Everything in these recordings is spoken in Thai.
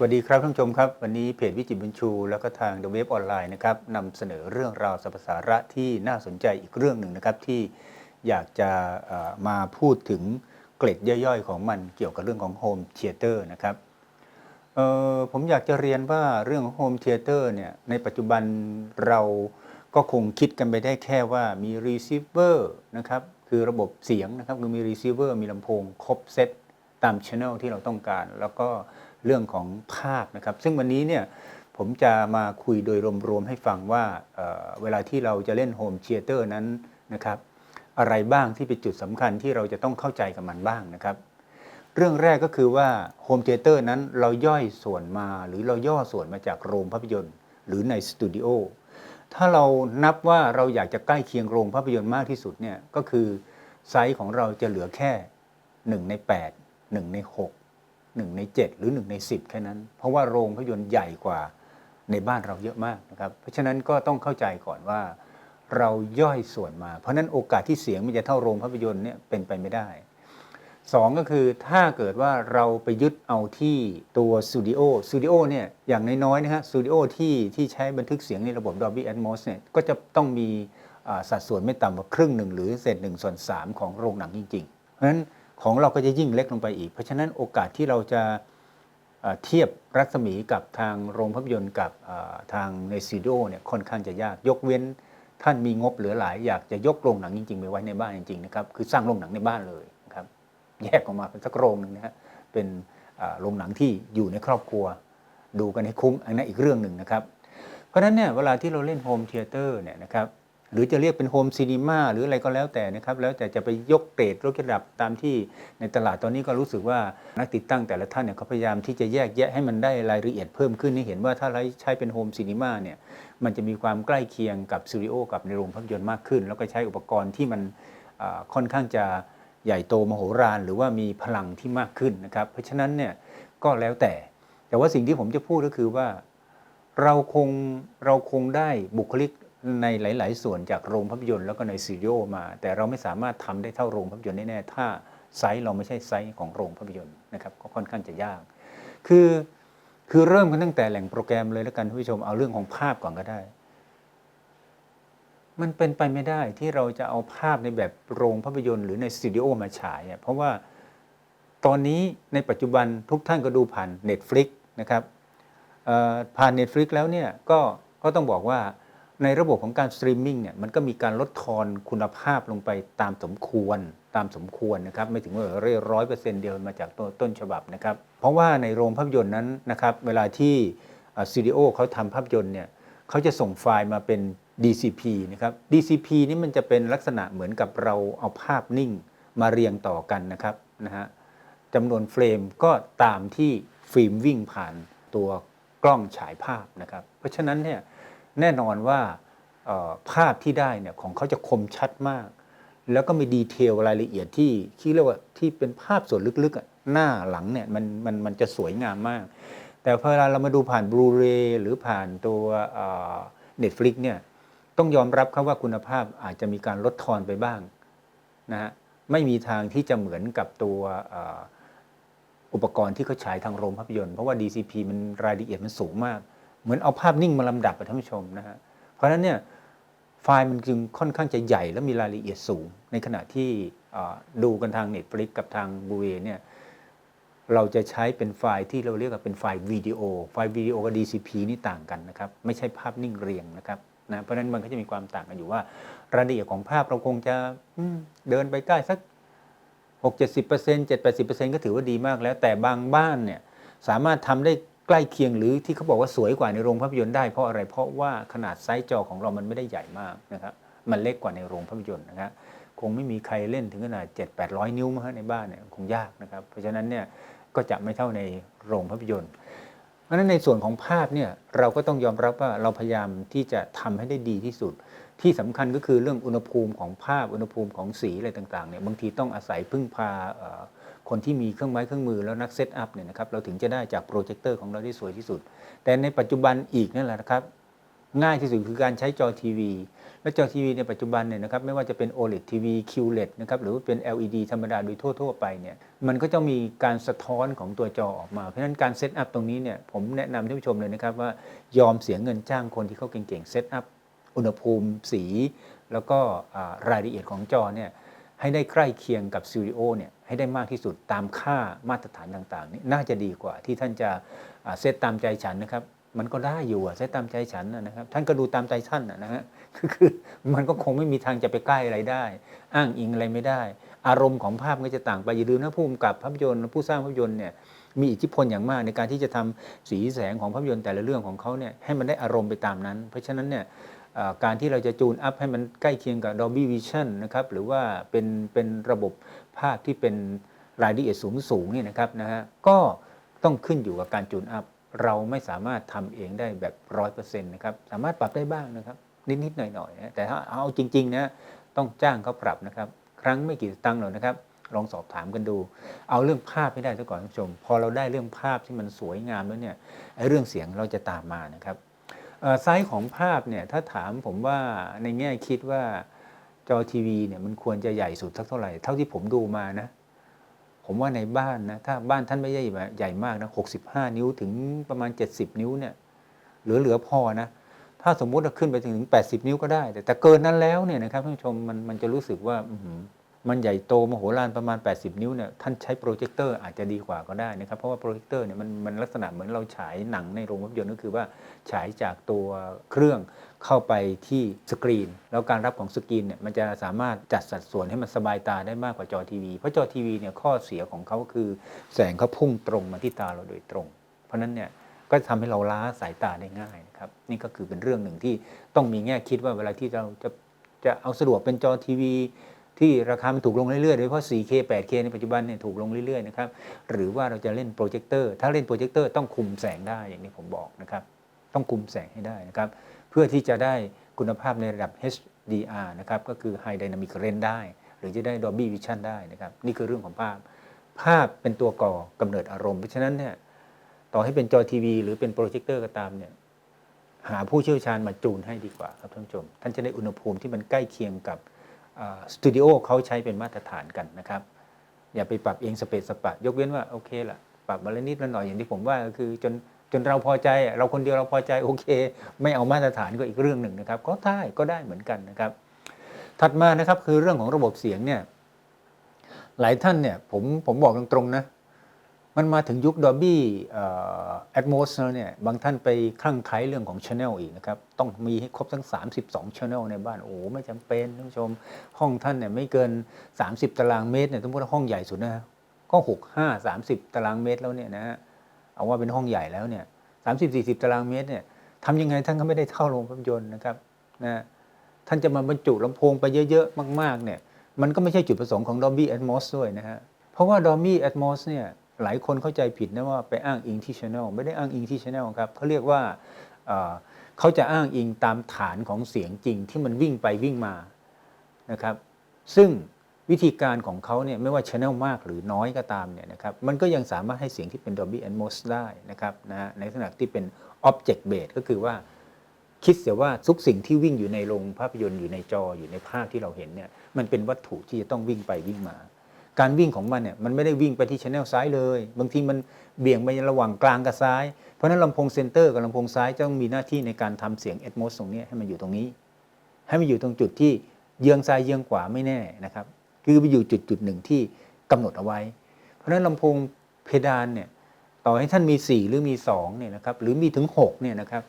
สวัสดีครับท่านผู้ชมครับ วันนี้เพจวิจิตรบุญชู แล้วก็ทาง The Web ออนไลน์นะครับนำเสนอเรื่องราวสรรพสาระที่น่าสนใจอีกเรื่องหนึ่งนะครับ ที่อยากจะมาพูดถึงเกร็ดย่อยๆ ของมันเกี่ยวกับเรื่องของโฮมเทเตอร์นะครับผมอยากจะเรียนว่าเรื่องของโฮมเทเตอร์เนี่ยในปัจจุบันเราก็คงคิดกันไปได้แค่ว่ามีรีเซิเวอร์นะครับคือระบบเสียงนะครับคือมีรีเซิเวอร์มีลำโพงครบเซตตามช ANNEL ที่เราต้องการ แล้วก็ เรื่องของภาพนะครับ ซึ่งวันนี้เนี่ยผมจะมาคุยโดยรวมๆให้ฟังว่าเเวลาที่เราจะเล่นโฮมเ h เตอร์นั้นนะครับอะไรบ้างที่เป็นจุดสำคัญที่เราจะต้องเข้าใจกับมันบ้างนะครับ เรื่องแรกก็คือว่าโฮมเ h เตอร์นั้นเราย่อยส่วนมาหรือเราย่อส่วนมาจากโรงภาพยนตร์ หรือในสตูดิโอถ้าเรานับว่าเราอยากจะใกล้เคียงโรงภาพยนตร์มากที่สุดเนี่ยก็คือไซส์ของเราจะเหลือแค่ 1 ใน 8 1 ใน6 1 ใน 7 หรือ 1 ใน 10 แค่นั้น เพราะว่าโรงภาพยนตร์ใหญ่กว่าในบ้านเราเยอะมากนะครับ เพราะฉะนั้นก็ต้องเข้าใจก่อนว่าเราย่อยส่วนมา เพราะนั้นโอกาสที่เสียงมันจะเท่าโรงภาพยนตร์เนี่ยเป็นไปไม่ได้สองก็คือถ้าเกิดว่าเราไปยึดเอาที่ตัวสตูดิโอสตูดิโอเนี่ยอย่างน้อยๆนะฮะสตูดิโอที่ที่ใช้บันทึกเสียงในระบบ Dolby Atmos เนี่ยก็จะต้องมีสัดส่วนไม่ต่ำกว่าครึ่งหนึ่งหรือเศษหนึ่งส่วนสามของโรงหนังจริงๆ เพราะฉะนั้น ของเราก็จะยิ่งเล็กลงไปอีก เพราะฉะนั้นโอกาสที่เราจะเทียบรัศมีกับทางโรงภาพยนตร์กับทางในสตูดิโอเนี่ยค่อนข้างจะยากยกเว้นท่านมีงบเหลือหลาย อยากจะยกโรงหนังจริงๆไปไว้ในบ้านจริงๆนะครับคือสร้างโรงหนังในบ้านเลยนะครับแยกออกมาเป็นสักโรงหนึ่งนะฮะเป็นโรงหนังที่อยู่ในครอบครัว ดูกันให้คุ้มอันนั้นอีกเรื่องหนึ่งนะครับ เพราะฉะนั้นเนี่ยเวลาที่เราเล่นโฮมเทเตอร์เนี่ยนะครับ หรือจะเรียกเป็นโฮมซีนีมาหรืออะไรก็แล้วแต่นะครับ แล้วแต่จะไปยกเกรดยกระดับตามที่ในตลาดตอนนี้ก็รู้สึกว่านักติดตั้งแต่ละท่านเนี่ยเขาพยายามที่จะแยกแยะให้มันได้รายละเอียดเพิ่มขึ้นให้เห็นว่าถ้าใช้เป็นโฮมซีนีมาเนี่ยมันจะมีความใกล้เคียงกับสตูดิโอกับในโรงภาพยนตร์มากขึ้น แล้วก็ใช้อุปกรณ์ที่มันค่อนข้างจะใหญ่โตมโหฬารหรือว่ามีพลังที่มากขึ้นนะครับ เพราะฉะนั้นเนี่ยก็แล้วแต่ แต่ว่าสิ่งที่ผมจะพูดก็คือว่าเราคงเราคงได้บุคลิก ในหลาย ๆ ส่วนจากโรงภาพยนตร์แล้วก็ในสตูดิโอมา แต่เราไม่สามารถทำได้เท่าโรงภาพยนตร์แน่ๆถ้าไซส์เราไม่ใช่ไซส์ของโรงภาพยนตร์นะครับก็ค่อนข้างจะยาก คือคือเริ่มกันตั้งแต่แหล่งโปรแกรมเลยแล้วกันท่านผู้ชมเอาเรื่องของภาพก่อนก็ได้ มันเป็นไปไม่ได้ที่เราจะเอาภาพในแบบโรงภาพยนตร์หรือในสตูดิโอมาฉายเพราะว่าตอนนี้ในปัจจุบันทุกท่านก็ดูผ่าน Netflix นะครับเอ่อผ่าน Netflix แล้วเนี่ยก็ก็ต้องบอกว่า ในระบบของการสตรีมมิ่งเนี่ยมันก็มีการลดทอนคุณภาพลงไปตามสมควรตามสมควรนะครับไม่ถึงว่าร้อยเปอร์เซ็นต์เดียวมาจากตัวต้นฉบับนะครับเพราะว่าในโรงภาพยนตร์นั้นนะครับเวลาที่สตูดิโอเขาทำภาพยนตร์เนี่ยเขาจะส่งไฟล์มาเป็น DCP นะครับ DCP นี่มันจะเป็นลักษณะเหมือนกับเราเอาภาพนิ่งมาเรียงต่อกันนะครับนะฮะจำนวนเฟรมก็ตามที่ฟิล์มวิ่งผ่านตัวกล้องฉายภาพนะครับเพราะฉะนั้นเนี่ย แน่นอนว่าภาพที่ได้เนี่ยของเขาจะคมชัดมาก แล้วก็มีดีเทลรายละเอียดที่ที่เรียกว่าที่เป็นภาพส่วนลึกๆหน้าหลังเนี่ยมันมันมันจะสวยงามมาก แต่พอเวลาเรามาดูผ่านบลูเรย์หรือผ่านตัวเน็ตฟลิกเนี่ยต้องยอมรับครับว่าคุณภาพอาจจะมีการลดทอนไปบ้างนะฮะไม่มีทางที่จะเหมือนกับตัวอุปกรณ์ที่เขาฉายทางโรงภาพยนตร์เพราะว่า DCP มันรายละเอียดมันสูงมาก เหมือนเอาภาพนิ่งมาลำดับท่านผู้ชมนะฮะเพราะฉะนั้นเนี่ยไฟล์มันจึงค่อนข้างจะใหญ่และมีรายละเอียดสูง ในขณะที่ดูกันทาง Netflix กับทางบูเรย์เนี่ยเราจะใช้เป็นไฟล์ที่เราเรียกว่าเป็นไฟล์วิดีโอ ไฟล์วิดีโอกับ DCP นี่ต่างกันนะครับไม่ใช่ภาพนิ่งเรียงนะครับนะเพราะฉะนั้นมันก็จะมีความต่างกันอยู่ว่ารายละเอียดของภาพเราคงจะเดินไปใกล้สัก 6 70 7 80 ก็ถือว่าดีมากแล้วแต่บางบ้านเนี่ยสามารถทำได้ ใกล้เคียงหรือที่เขาบอกว่าสวยกว่าในโรงภาพยนตร์ได้เพราะอะไรเพราะว่าขนาดไซส์จอของเรามันไม่ได้ใหญ่มากนะครับมันเล็กกว่าในโรงภาพยนตร์นะครับคงไม่มีใครเล่นถึงขนาด 7 8 0 0 นิ้วมั้งฮะในบ้านเนี่ยคงยากนะครับ เพราะฉะนั้นเนี่ยก็จะไม่เท่าในโรงภาพยนตร์ เพราะฉะนั้นในส่วนของภาพเนี่ยเราก็ต้องยอมรับว่าเราพยายามที่จะทำให้ได้ดีที่สุด ที่สำคัญก็คือเรื่องอุณหภูมิของภาพอุณหภูมิของสีอะไรต่างๆเนี่ยบางทีต้องอาศัยพึ่งพาเอ่อ คนที่มีเครื่องไม้เครื่องมือแล้วนักเซตอัพเนี่ยนะครับเราถึงจะได้จากโปรเจคเตอร์ของเราที่สวยที่สุด แต่ในปัจจุบันอีกนั่นแหละนะครับ ง่ายที่สุดคือการใช้จอทีวี และจอทีวีในปัจจุบันเนี่ยนะครับไม่ว่าจะเป็น OLED TV QLED นะครับหรือว่าเป็น LED ธรรมดาโดยทั่ว ๆ ไปเนี่ยมันก็จะมีการสะท้อนของตัวจอออกมา เพราะฉะนั้นการเซตอัพตรงนี้เนี่ยผมแนะนำท่านผู้ชมเลยนะครับว่ายอมเสียเงินจ้างคนที่เขาเก่งๆเซตอัพอุณหภูมิสี แล้วก็รายละเอียดของจอเนี่ย ให้ได้ใกล้เคียงกับสตูดิโอเนี่ยให้ได้มากที่สุดตามค่ามาตรฐานต่างๆนี่น่าจะดีกว่าที่ท่านจะเซตตามใจฉันนะครับ มันก็ได้อยู่อะเซตตามใจฉันนะครับ ท่านก็ดูตามใจท่านนะฮะคือมันก็คงไม่มีทางจะไปใกล้อะไรได้ อ้างอิงอะไรไม่ได้ อารมณ์ของภาพก็จะต่างไปอย่าลืมนะผู้กำกับภาพยนตร์ผู้สร้างภาพยนตร์เนี่ยมีอิทธิพลอย่างมากในการที่จะทำสีแสงของภาพยนตร์แต่ละเรื่องของเขาเนี่ยให้มันได้อารมณ์ไปตามนั้น เพราะฉะนั้นเนี่ย การที่เราจะจูนอัพให้มันใกล้เคียงกับ Dolby Vision นะครับหรือว่าเป็นเป็นระบบภาพที่เป็นรายละเอียดสูงสูงเนี่ยนะครับนะฮะก็ต้องขึ้นอยู่กับการจูนอัพเราไม่สามารถทำเองได้แบบร้อยเปอร์เซ็นต์นะครับสามารถปรับได้บ้างนะครับ นิด ๆ หน่อยๆนะแต่ถ้าเอาจริง ๆ นะต้องจ้างเขาปรับนะครับ ครั้งไม่กี่ตังค์หรอกนะครับ ลองสอบถามกันดู เอาเรื่องภาพให้ได้ซะก่อนท่านผู้ชม พอเราได้เรื่องภาพที่มันสวยงามแล้วเนี่ยไอ้เรื่องเสียงเราจะตามมานะครับ ไซส์ของภาพเนี่ยถ้าถามผมว่าในแง่คิดว่าจอทีวีเนี่ยมันควรจะใหญ่สุดสักเท่าไหร่ เท่าที่ผมดูมานะ ผมว่าในบ้านนะถ้าบ้านท่านไม่ใหญ่ใหญ่มากนะ65นิ้วถึงประมาณ70นิ้วเนี่ยเหลือๆพอนะ ถ้าสมมุติเราขึ้นไปถึง80นิ้วก็ได้ แต่แต่เกินนั้นแล้วเนี่ยนะครับท่านผู้ชมมันมันจะรู้สึกว่าอื มันใหญ่โตมโหฬารประมาณ 80 นิ้วเนี่ยท่านใช้โปรเจคเตอร์อาจจะดีกว่าก็ได้นะครับ เพราะว่าโปรเจคเตอร์เนี่ยมันมันลักษณะเหมือนเราฉายหนังในโรงภาพยนตร์ก็คือว่าฉายจากตัวเครื่องเข้าไปที่สกรีน แล้วการรับของสกรีนเนี่ยมันจะสามารถจัดสัดส่วนให้มันสบายตาได้มากกว่าจอทีวีเพราะจอทีวีเนี่ยข้อเสียของเขาคือแสงเขาพุ่งตรงมาที่ตาเราโดยตรง เพราะนั้นเนี่ยก็ทำให้เราล้าสายตาได้ง่ายนะครับนี่ก็คือเป็นเรื่องหนึ่งที่ต้องมีแง่คิดว่าเวลาที่เราจะจะเอาสะดวกเป็นจอทีวี ที่ราคามันถูกลงเรื่อยๆโดยเฉพาะ 4K 8K ในปัจจุบันเนี่ยถูกลงเรื่อยๆนะครับหรือว่าเราจะเล่นโปรเจคเตอร์ถ้าเล่นโปรเจคเตอร์ต้องคุมแสงได้อย่างที่ผมบอกนะครับต้องคุมแสงให้ได้นะครับเพื่อที่จะได้คุณภาพในระดับ HDR นะครับก็คือ High Dynamic Range ได้ หรือจะได้ Dolby Vision ได้นะครับนี่คือเรื่องของภาพ ภาพเป็นตัวก่อกำเนิดอารมณ์เพราะฉะนั้นเนี่ยต่อให้เป็นจอทีวีหรือเป็นโปรเจคเตอร์ก็ตามเนี่ยหาผู้เชี่ยวชาญมาจูนให้ดีกว่าครับท่านผู้ชม ท่านจะได้อุณหภูมิที่มันใกล้เคียงกับ สตูดิโอเขาใช้เป็นมาตรฐานกันนะครับ อย่าไปปรับเองสเปซสปะ ยกเว้นว่าโอเคละปรับมาละนิดละหน่อยอย่างที่ผมว่าก็คือจนจนเราพอใจเราคนเดียวเราพอใจโอเค ไม่เอามาตรฐานก็อีกเรื่องหนึ่งนะครับ ก็ได้ก็ได้เหมือนกันนะครับ ถัดมานะครับคือเรื่องของระบบเสียงเนี่ยหลายท่านเนี่ยผมผมบอกตรงๆนะ มันมาถึงยุค Dolby แอดโมสแล้วเนี่ยบางท่านไปคลั่งไคล้เรื่องของ Channel อีกนะครับ ต้องมีให้ครบทั้ง 32 Channel ในบ้าน โอ้ไม่จำเป็นท่านผู้ชม ห้องท่านเนี่ยไม่เกิน 30 ตารางเมตรเนี่ยสมมติว่าห้องใหญ่สุดนะก็ 6 5 30 ตารางเมตรแล้วเนี่ยนะฮะเอาว่าเป็นห้องใหญ่แล้วเนี่ย30 40 ตารางเมตรเนี่ยทำยังไงท่านก็ไม่ได้เท่าโรงภาพยนตร์นะครับนะท่านจะมาบรรจุลำโพงไปเยอะๆ มากๆเนี่ยมันก็ไม่ใช่จุดประสงค์ของ Dolby Atmos ด้วยนะฮะเพราะว่า Dolby Atmos เนี่ย หลายคนเข้าใจผิดนะว่าไปอ้างอิงที่ Channel ไม่ได้อ้างอิงที่ Channel ครับเขาเรียกว่าเขาจะอ้างอิงตามฐานของเสียงจริงที่มันวิ่งไปวิ่งมานะครับ ซึ่งวิธีการของเขาเนี่ยไม่ว่า Channel มากหรือน้อยก็ตามเนี่ยนะครับมันก็ยังสามารถให้เสียงที่เป็น Dolby Atmos ได้นะครับนะฮะในลักษณะที่เป็น Object Based ก็คือว่าคิดเสียว่าทุกสิ่งที่วิ่งอยู่ในโรงภาพยนตร์อยู่ในจออยู่ในภาพที่เราเห็นเนี่ยมันเป็นวัตถุที่จะต้องวิ่งไปวิ่งมา การวิ่งของมันเนี่ยมันไม่ได้วิ่งไปที่ช anel ซ้ายเลย บางทีมันเบี่ยงไประหว่างกลางกับซ้าย เพราะนั้นลำโพงเซนเตอร์กับลำโพงซ้ายจะต้องมีหน้าที่ในการทำเสียงเอ็ดโมสตรงนี้ให้มันอยู่ตรงนี้ ให้มันอยู่ตรงจุดที่เยื้องซ้ายเยื้องขวาไม่แน่นะครับ คือไปอยู่จุดจุดหนึ่งที่กำหนดเอาไว้ เพราะฉะนั้นลำโพงเพดานเนี่ยต่อให้ท่านมี 4 หรือมี2เนี่ยนะครับหรือมีถึง6เนี่ยนะครับ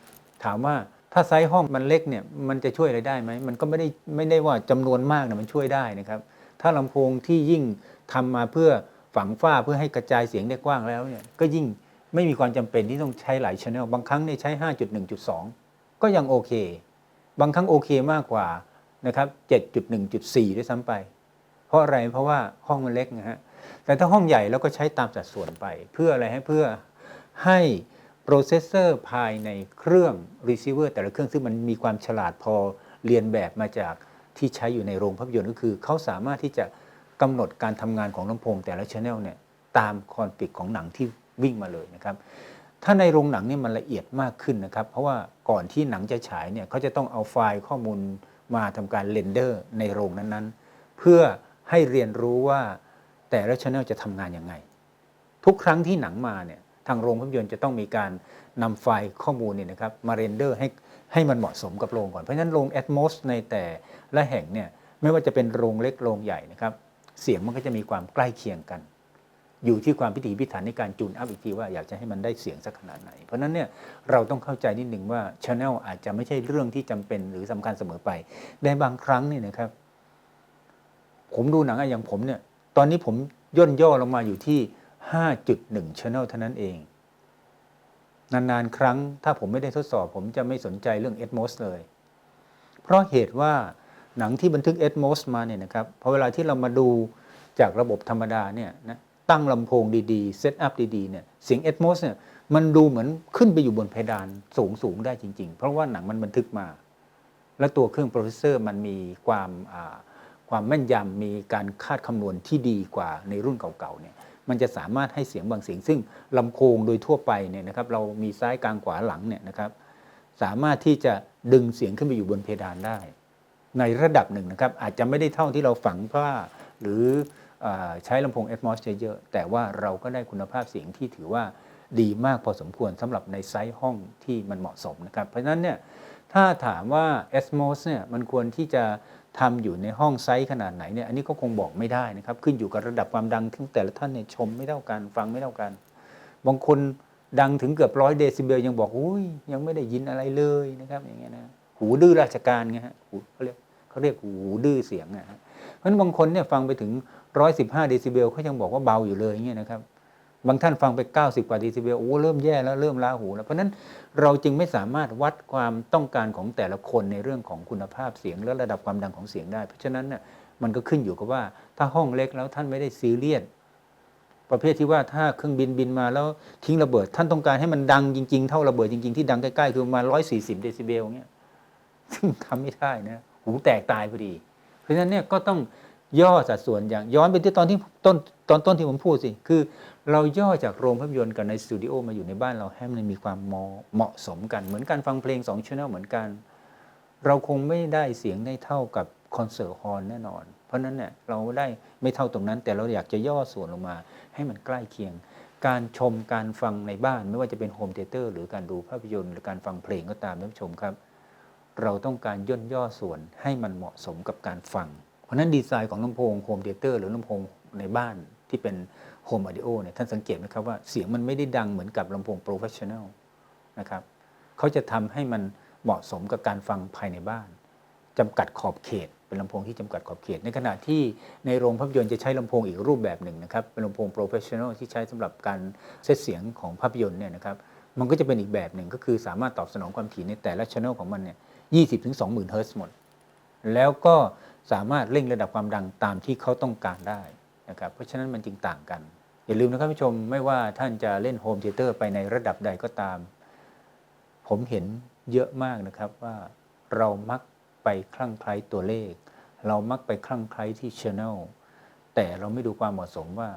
ถามว่าถ้าไซส์ห้องมันเล็กเนี่ยมันจะช่วยอะไรได้ไหมมันก็ไม่ได้ไม่ได้ว่าจำนวนมากนะมันช่วยได้นะครับ ถ้าลำโพงที่ยิ่ง ทำมาเพื่อฝังฝ้าเพื่อให้กระจายเสียงได้กว้างแล้วเนี่ยก็ยิ่งไม่มีความจำเป็นที่ต้องใช้หลายช anel บางครั้งเนี่ยใช้ 5.1.2 ก็ยังโอเค บางครั้งโอเคมากกว่านะครับ 7.1.4 ด้วยซ้ำไป เพราะอะไรเพราะว่าห้องมันเล็กนะฮะแต่ถ้าห้องใหญ่เราก็ใช้ตามสัดส่วนไป เพื่ออะไรให้เพื่อให้โปรเซสเซอร์ภายในเครื่อง receiver แต่ละเครื่องซึ่งมันมีความฉลาดพอเรียนแบบมาจากที่ใช้อยู่ในโรงภาพยนตร์ก็คือ เขาสามารถที่จะ กำหนดการทำงานของลำโพงแต่ละช anel เนี่ยตามคอนฟิกของหนังที่วิ่งมาเลยนะครับ ถ้าในโรงหนังเนี่ยมันละเอียดมากขึ้นนะครับ เพราะว่าก่อนที่หนังจะฉายเนี่ยเขาจะต้องเอาไฟล์ข้อมูลมาทำการเรนเดอร์ในโรงนั้นๆ เพื่อให้เรียนรู้ว่าแต่ละช anel จะทำงานยังไง ทุกครั้งที่หนังมาเนี่ยทางโรงภาพยนตร์จะต้องมีการนำไฟล์ข้อมูลเนี่ยนะครับมาเรนเดอร์ให้ให้มันเหมาะสมกับโรงก่อน เพราะฉะนั้นโรง Atmos ในแต่ละแห่งเนี่ยไม่ว่าจะเป็นโรงเล็กโรงใหญ่นะครับ เสียงมันก็จะมีความใกล้เคียงกัน อยู่ที่ความพิถีพิถันในการจูนอัพอีกทีว่าอยากจะให้มันได้เสียงสักขนาดไหน เพราะฉะนั้นเนี่ยเราต้องเข้าใจนิดหนึ่งว่าช anel อาจจะไม่ใช่เรื่องที่จำเป็นหรือสำคัญเสมอไปในบางครั้งเนี่ยนะครับ ผมดูหนังอะอย่างผมเนี่ย ตอนนี้ผมย่นย่อลงมาอยู่ที่ 5.1 channel เท่านั้นเอง นานๆ ครั้งถ้าผมไม่ได้ทดสอบ ผมจะไม่สนใจเรื่อง Atmos เลย เพราะเหตุว่า หนังที่บันทึก Atmos มาเนี่ยนะครับพอเวลาที่เรามาดูจากระบบธรรมดาเนี่ยนะตั้งลำโพงดีๆเซตอัพดีๆเนี่ยเสียง Atmos เนี่ยมันดูเหมือนขึ้นไปอยู่บนเพดานสูงสูงๆได้จริง ๆ เพราะว่าหนังมันบันทึกมา และตัวเครื่องโปรเซสเซอร์มันมีความความแม่นยำมีการคาดคำนวณที่ดีกว่าในรุ่นเก่าๆเนี่ยมันจะสามารถให้เสียงบางเสียงซึ่งลำโพงโดยทั่วไปเนี่ยนะครับเรามีซ้ายกลางขวาหลังเนี่ยนะครับสามารถที่จะดึงเสียงขึ้นไปอยู่บนเพดานได้ ในระดับหนึ่งนะครับ อาจจะไม่ได้เท่าที่เราฝังผ้าหรืออใช้ลำโพง Atmos เยอะๆแต่ว่าเราก็ได้คุณภาพเสียงที่ถือว่าดีมากพอสมควรสำหรับในไซส์ห้องที่มันเหมาะสมนะครับ เพราะฉะนั้นเนี่ยถ้าถามว่า Atmos เนี่ยมันควรที่จะทำอยู่ในห้องไซส์ขนาดไหนเนี่ยอันนี้ก็คงบอกไม่ได้นะครับ ขึ้นอยู่กับระดับความดังที่แต่ละท่านเนี่ยชมไม่เท่ากันฟังไม่เท่ากัน บางคนดังถึงเกือบร้อยเดซิเบลยังบอกอุ้ยยังไม่ได้ยินอะไรเลยนะครับอย่างเงี้ยนะ หูดื้อราชการไงฮะหูเขาเรียกเขาเรียกหูดื้อเสียงนะฮะเพราะฉะนั้นบางคนเนี่ยฟังไปถึง 115เดซิเบลเขายังบอกว่าเบาอยู่เลยอย่างเงี้ยนะครับบางท่านฟังไป 90 กว่าเดซิเบลโอ้เริ่มแย่แล้วเริ่มล้าหูแล้วเพราะฉะนั้นเราจึงไม่สามารถวัดความต้องการของแต่ละคนในเรื่องของคุณภาพเสียง และระดับความดังของเสียงได้ เพราะฉะนั้นเนี่ยมันก็ขึ้นอยู่กับว่าถ้าห้องเล็กแล้วท่านไม่ได้ซีเรียสประเภทที่ว่าถ้าเครื่องบินบินมาแล้วทิ้งระเบิด ท่านต้องการให้มันดังจริงๆ เท่าระเบิดจริงๆที่ดังใกล้ๆคือมา 140 เดซิเบลเงี้ย ซึ่งทำไม่ได้นะหูแตกตายพอดี เพราะฉะนั้นเนี่ยก็ต้องย่อสัดส่วนอย่างย้อนไปที่ตอนที่ต้นตอนต้นที่ผมพูดสิ คือเราย่อจากโรงภาพยนตร์กับในสตูดิโอมาอยู่ในบ้านเราให้มันมีความเหมาะสมกัน เหมือนการฟังเพลง2ช่องเหมือนกัน เราคงไม่ได้เสียงได้เท่ากับคอนเสิร์ตฮอลแน่นอน เพราะนั้นเนี่ยเราได้ไม่เท่าตรงนั้น แต่เราอยากจะย่อส่วนลงมา ให้มันใกล้เคียง การชมการฟังในบ้าน ไม่ว่าจะเป็นโฮมเทเตอร์หรือการดูภาพยนตร์หรือการฟังเพลงก็ตามท่านผู้ชมครับ เราต้องการย่นย่อส่วนให้มันเหมาะสมกับการฟัง เพราะนั้นดีไซน์ของลำโพงโฮมเทเตอร์หรือลำโพงในบ้านที่เป็นโฮมอ u ดิโอเนี่ยท่านสังเกตไหมครับว่าเสียงมันไม่ได้ดังเหมือนกับลำโพงโปรเฟชชั่นแนลนะครับเขาจะทำให้มันเหมาะสมกับการฟังภายในบ้านจำกัดขอบเขตเป็นลำโพงที่จำกัดขอบเขต ในขณะที่ในโรงภาพยนตร์จะใช้ลำโพงอีกรูปแบบหนึ่งนะครับเป็นลำโพงโปรเฟชชั่น a ลที่ใช้สำหรับการเซตเสียงของภาพยนตร์เนี่ยนะครับมันก็จะเป็นอีกแบบหนึ่งก็คือสามารถตอบสนองความถี่ในแต่ละช anel ของมันเนี่ย 20-20,000เฮิร์ตซ์หมด แล้วก็สามารถเร่งระดับความดังตามที่เขาต้องการได้นะครับเพราะฉะนั้นมันจึงต่างกัน อย่าลืมนะครับผู้ชมไม่ว่าท่านจะเล่นโฮมเทเตอร์ไปในระดับใดก็ตาม ผมเห็นเยอะมากนะครับว่าเรามักไปคลั่งไคล้ตัวเลข เรามักไปคลั่งไคล้ที่ช anel แต่เราไม่ดูความเหมาะสมว่า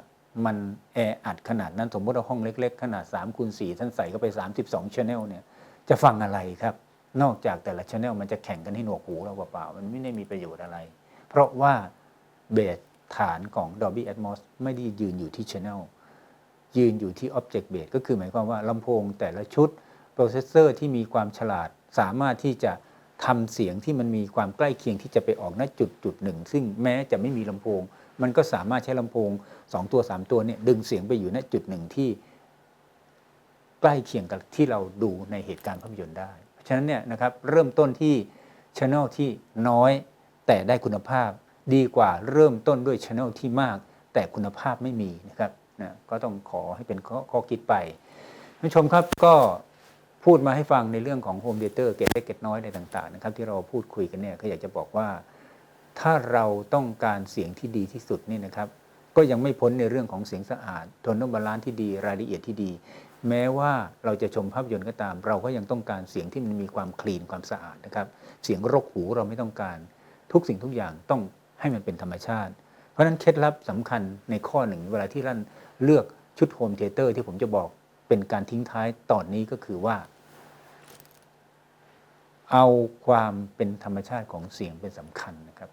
มันแออัดขนาดนั้นสมมติว่าห้องเล็ก ๆ ขนาด3คูณ4ท่านใส่เข้าไป 32 channel เนี่ยจะฟังอะไรครับ นอกจากแต่ละ channel มันจะแข่งกันให้หนวกหูเราเปล่าๆมันไม่ได้มีประโยชน์อะไร เพราะว่าเบสฐานของ Dolby Atmos ไม่ได้ยืนอยู่ที่ channel ยืนอยู่ที่ Object Base ก็คือหมายความว่าลำโพงแต่ละชุด โปรเซสเซอร์ที่มีความฉลาดสามารถที่จะทำเสียงที่มันมีความใกล้เคียงที่จะไปออกณจุดจุดหนึ่ง ซึ่งแม้จะไม่มีลำโพง มันก็สามารถใช้ลำโพง 2 ตัว 3 ตัวเนี่ยดึงเสียงไปอยู่ณจุดหนึ่งที่ ใกล้เคียงกับที่เราดูในเหตุการณ์ภาพยนตร์ได้ ฉะนั้นเนี่ยนะครับเริ่มต้นที่ช anel ที่น้อยแต่ได้คุณภาพ ดีกว่าเริ่มต้นด้วยช anel ที่มาก แต่คุณภาพไม่มีนะครับนะก็ต้องขอให้เป็นข้อขอคิดไปท่านผู้ชมครับก็พูดมาให้ฟังในเรื่องของโฮมเดเตอร์เกตเล็กเกตน้อยในต่างๆนะครับที่เราพูดคุยกันเนี่ยก็อยากจะบอกว่า ถ้าเราต้องการเสียงที่ดีที่สุดนี่นะครับก็ยังไม่พ้นในเรื่องของเสียงสะอาดโทนนบาลานซ์ที่ดีรายละเอียดที่ดี แม้ว่าเราจะชมภาพยนตร์ก็ตาม เราก็ยังต้องการเสียงที่มันมีความคลีนความสะอาดนะครับ เสียงรกหูเราไม่ต้องการ ทุกสิ่งทุกอย่างต้องให้มันเป็นธรรมชาติ เพราะนั้นเคล็ดลับสำคัญในข้อหนึ่ง เวลาที่ท่านเลือกชุดโฮมเทเตอร์ที่ผมจะบอกเเป็นการทิ้งท้ายตอนนี้ก็คือว่า เอาความเป็นธรรมชาติของเสียงเป็นสำคัญนะครับ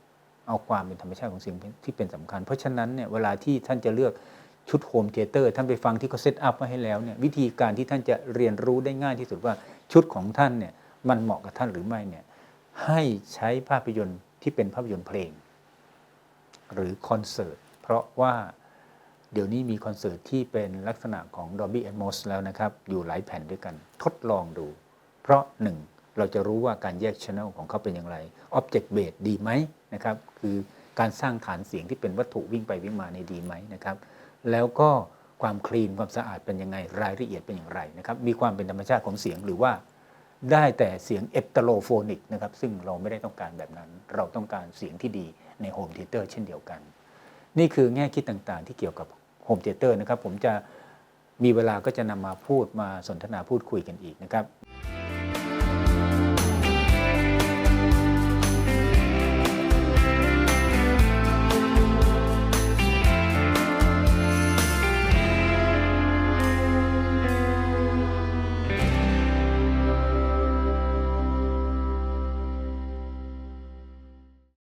เอาความเป็นธรรมชาติของเสียงที่เป็นสำคัญ เพราะฉะนั้นเนี่ยเวลาที่ท่านจะเลือก ชุดโฮมเทเตอร์ท่านไปฟังที่เขาเซตอัพมาให้แล้วเนี่ยวิธีการที่ท่านจะเรียนรู้ได้ง่ายที่สุดว่าชุดของท่านเนี่ยมันเหมาะกับท่านหรือไม่เนี่ยให้ใช้ภาพยนตร์ที่เป็นภาพยนตร์เพลง หรือคอนเสิร์ตเพราะว่าเดี๋ยวนี้มีคอนเสิร์ตที่เป็นลักษณะของ Dolby Atmos แล้วนะครับ อยู่หลายแผ่นด้วยกัน ทดลองดู เพราะหนึ่งเราจะรู้ว่าการแยกช ANNEL ของเขาเป็นอย่างไร Object Based ดีไหมนะครับ คือการสร้างฐานเสียงที่เป็นวัตถุวิ่งไปวิ่งมาในดีไหมนะครับ แล้วก็ความคลีนความสะอาดเป็นยังไงรายละเอียดเป็นอย่างไรนะครับมีความเป็นธรรมชาติของเสียงหรือว่าได้แต่เสียงเอปตโลโฟนิกนะครับซึ่งเราไม่ได้ต้องการแบบนั้น เราต้องการเสียงที่ดีในโฮมเทเตอร์เช่นเดียวกัน นี่คือแง่คิดต่างๆ ที่เกี่ยวกับโฮมเทเตอร์นะครับผมจะมีเวลาก็จะนำมาพูดมาสนทนาพูดคุยกันอีกนะครับ